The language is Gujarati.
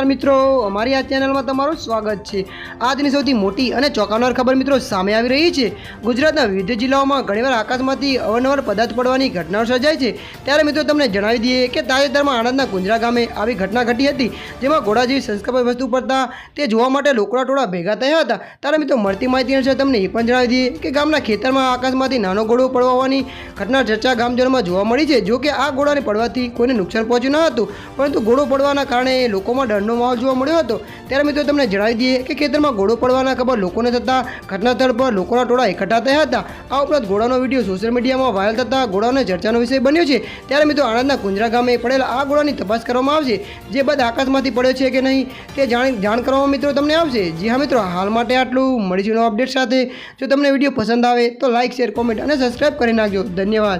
નમસ્કાર મિત્રો. અમારી આ ચેનલમાં તમારું સ્વાગત છે. આજની સૌથી મોટી અને ચોંકાવનાર ખબર મિત્રો સામે આવી રહી છે. ગુજરાતના વિવિધ જિલ્લાઓમાં ઘણીવાર આકાશમાંથી અવારનવાર પદાર્થ પડવાની ઘટનાઓ સર્જાય છે. ત્યારે મિત્રો તમને જણાવી દઈએ કે તાજેતરમાં આણંદના કુંજરા ગામે આવી ઘટના ઘટી હતી. જેમાં ઘોડા જેવી સંસ્કારભાઈ વસ્તુ પડતા તે જોવા માટે લોકોના ટોળા ભેગા થયા હતા. ત્યારે મિત્રો મળતી માહિતી અનુસાર તમને એ પણ જણાવી દઈએ કે ગામના ખેતરમાં આકાશમાંથી નાનો ઘોડો પડવા હોવાની ઘટના ચર્ચા ગામજનોમાં જોવા મળી છે. જો કે આ ઘોડાને પડવાથી કોઈને નુકસાન પહોંચ્યું ન હતું. પરંતુ ઘોડો પડવાના કારણે લોકોમાં ડરનો માહોલ જોવા મળ્યો હતો. ત્યારે મિત્રો તમને જણાવી દઈએ કે ખેતરમાં ઘોડો પડવાના ખબર લોકોને થતાં ઘટનાસ્થળ પર લોકોના ટોળા એકઠા થયા હતા. આ ઉપરાંત ઘોડાનો વીડિયો સોશિયલ મીડિયામાં વાયરલ થતાં ઘોડાનો ચર્ચાનો વિષય બન્યો છે. ત્યારે મિત્રો આણંદના કુંજરા ગામે પડેલા આ ઘોડાની તપાસ કરવામાં આવશે. જે બાદ આકાશમાંથી પડ્યો છે કે નહીં તે જાણ જાણ કરવામાં મિત્રો તમને આવશે. જી હા મિત્રો, હાલ માટે આટલું. મળીશું અપડેટ સાથે. જો તમને વીડિયો પસંદ આવે તો લાઇક શેર કોમેન્ટ અને સબસ્ક્રાઈબ કરી નાખજો. ધન્યવાદ.